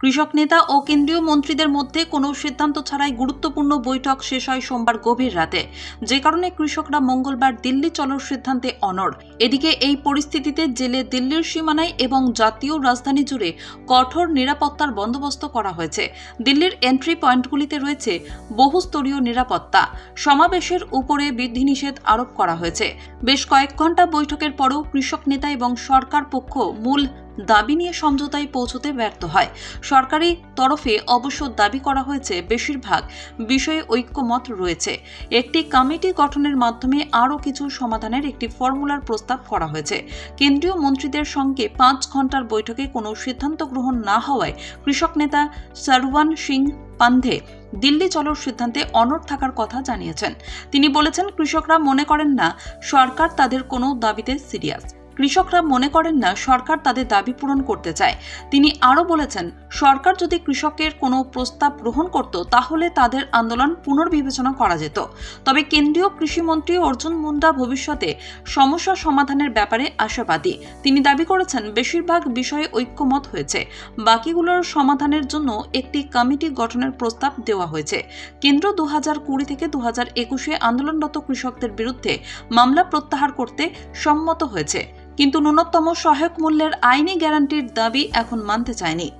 কৃষক নেতা ও কেন্দ্রীয় মন্ত্রীদের মধ্যে কোনো সিদ্ধান্ত ছাড়াই গুরুত্বপূর্ণ বৈঠক শেষ হয় সোমবার গভীর রাতে। যে কারণে কৃষকরা মঙ্গলবার দিল্লি চলার সিদ্ধান্তে অনড়। এদিকে এই পরিস্থিতিতে জেলে দিল্লির সীমানায় এবং জাতীয় রাজধানী জুড়ে কঠোর নিরাপত্তার বন্দোবস্ত করা হয়েছে। দিল্লির এন্ট্রি পয়েন্টগুলিতে রয়েছে বহুস্তরীয় নিরাপত্তা। সমাবেশের উপরে বিধিনিষেধ আরোপ করা হয়েছে। বেশ কয়েক ঘণ্টা বৈঠকের পরও কৃষক নেতা এবং সরকার পক্ষ মূল দাবি নিয়ে সমঝোতায় পৌঁছতে ব্যর্থ হয়। সরকারি তরফে অবশ্য দাবি করা হয়েছে, বেশিরভাগ বিষয়ে ঐক্যমত রয়েছে। একটি কমিটি গঠনের মাধ্যমে আরও কিছু সমাধানের একটি ফর্মুলার প্রস্তাব করা হয়েছে। কেন্দ্রীয় মন্ত্রীদের সঙ্গে পাঁচ ঘণ্টার বৈঠকে কোনো সিদ্ধান্ত গ্রহণ না হওয়ায় কৃষক নেতা সারওয়ান সিং পান্ধে দিল্লি চলার সিদ্ধান্তে অনড় থাকার কথা জানিয়েছেন। তিনি বলেছেন, কৃষকরা মনে করেন না, সরকার তাদের কোনো দাবিতে সিরিয়াস। কৃষকরা মনে করেন না সরকার তাদের দাবি পূরণ করতে চায়। তিনি আরও বলেছেন, সরকার যদি কৃষকের কোনো প্রস্তাব গ্রহণ করত, তাহলে তাদের আন্দোলন পুনর্বিবেচনা করা যেত। তবে কেন্দ্রীয় কৃষিমন্ত্রী অর্জুন মুন্ডা ভবিষ্যতে সমস্যা সমাধানের ব্যাপারে আশাবাদী। তিনি দাবি করেছেন, বেশিরভাগ বিষয়ে ঐক্যমত হয়েছে। বাকিগুলোর সমাধানের জন্য একটি কমিটি গঠনের প্রস্তাব দেওয়া হয়েছে। কেন্দ্র দু হাজার কুড়ি থেকে দু হাজার একুশে আন্দোলনরত কৃষকদের বিরুদ্ধে মামলা প্রত্যাহার করতে সম্মত হয়েছে। কিন্তু ন্যূনতম সহায়ক মূল্যের আইনি গ্যারান্টির দাবি এখন মানতে চায়নি।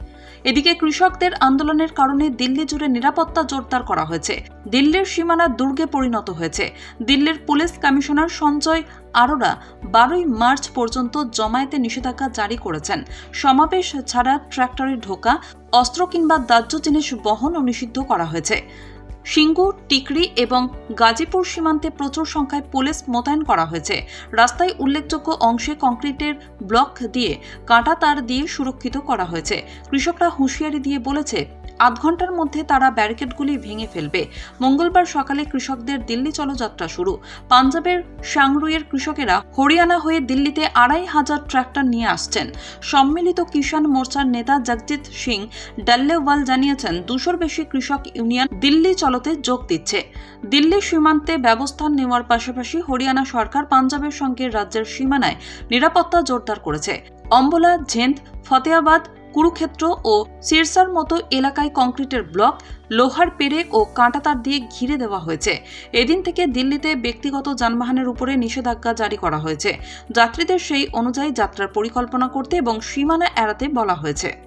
এদিকে কৃষকদের আন্দোলনের কারণে দিল্লি জুড়ে নিরাপত্তা জোরদার করা হয়েছে। দিল্লির সীমানা দুর্গে পরিণত হয়েছে। দিল্লির পুলিশ কমিশনার সঞ্জয় আরোরা বারোই মার্চ পর্যন্ত জমায়েতে নিষেধাজ্ঞা জারি করেছেন। সমাবেশ ছাড়া ট্র্যাক্টরে ঢোকা, অস্ত্র কিংবা দাহ্য জিনিস বহনও নিষিদ্ধ করা হয়েছে। সিঙ্গু টিকরি এবং গাজীপুর সীমান্তে প্রচুর সংখ্যায় পুলিশ মোতায়েন করা হয়েছে। রাস্তায় উল্লেখযোগ্য অংশে কংক্রিটের ব্লক দিয়ে কাঁটা তার দিয়ে সুরক্ষিত করা হয়েছে। কৃষকরা হুঁশিয়ারি দিয়ে বলেছে আধ ঘণ্টার মধ্যে তারা ব্যারিকেডগুলি ভেঙে ফেলবে। মঙ্গলবার সকালে কৃষকদের দিল্লি চলযাত্রা শুরু। পাঞ্জাবের সাংরুইয়ের কৃষকেরা হরিয়ানা হয়ে দিল্লিতে আড়াই হাজার ট্রাক্টর নিয়ে আসছেন। সম্মিলিত কিষাণ মোর্চার নেতা জগজিৎ সিং ডাল্লেওয়াল জানিয়েছেন, দুশোর বেশি কৃষক ইউনিয়ন দিল্লি চলতে যোগ দিচ্ছে। দিল্লি সীমান্তে ব্যবস্থা নেওয়ার পাশাপাশি হরিয়ানা সরকার পাঞ্জাবের সঙ্গে রাজ্যের সীমানায় নিরাপত্তা জোরদার করেছে। অম্বলা, ঝেন্দ ফতেয়াবাদ কুরুক্ষেত্র ও সিরসার মতো এলাকায় কংক্রিটের ব্লক লোহার পেরেক ও কাঁটাতার দিয়ে ঘিরে দেওয়া হয়েছে। এদিন থেকে দিল্লিতে ব্যক্তিগত যানবাহনের উপরে নিষেধাজ্ঞা জারি করা হয়েছে। যাত্রীদের সেই অনুযায়ী যাত্রার পরিকল্পনা করতে এবং সীমানা এড়াতে বলা হয়েছে।